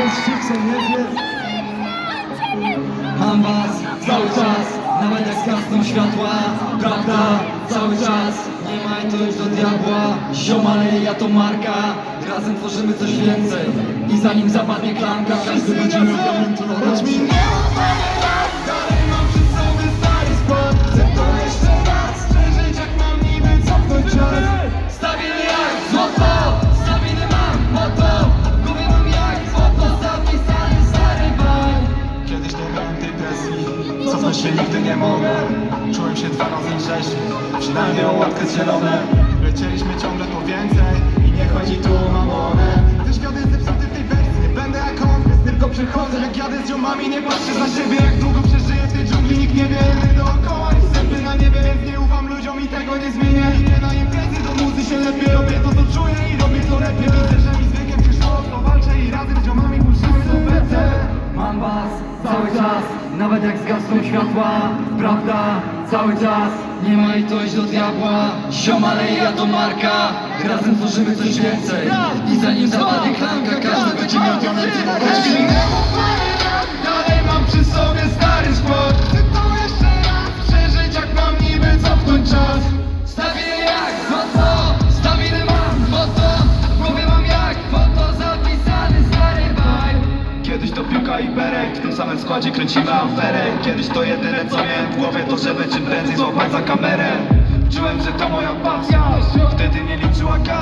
jest nie Mam was cały czas, nawet jak zgasną światła. Prawda, cały czas, nie ma to już do diabła. Ziomale, ja to marka, razem tworzymy coś więcej. I zanim zapadnie klamka, każdy będzie miał Choć Cofnąć się nigdy nie mogę. Czułem się dwa razy lżejszy. Przynajmniej o łatkę zielone Lecieliśmy ciągle po więcej I nie chodzi tu o mamonę. Ten świat jest zepsuty w tej wersji. Nie będę jak on, więc tylko przychodzę. Jak jadę z ziomami, nie patrzę za siebie. Jak długo przeżyję w tej dżungli Nikt nie wie, my dookoła. I zęby na niebie Więc nie ufam ludziom i tego nie zmienię. Idę na imprezy, do muzy się lepiej cały czas, nawet jak zgasną światła Prawda, cały czas, nie ma i to iść do diabła. Ziomale, ja to marka, razem tworzymy coś więcej. I zanim zapadnie klamka, każdy będzie miał diamenty i berek, w tym samym składzie kręcimy aferę. Kiedyś to jedyne co miałem w głowie, to żeby czym prędzej złapać za kamerę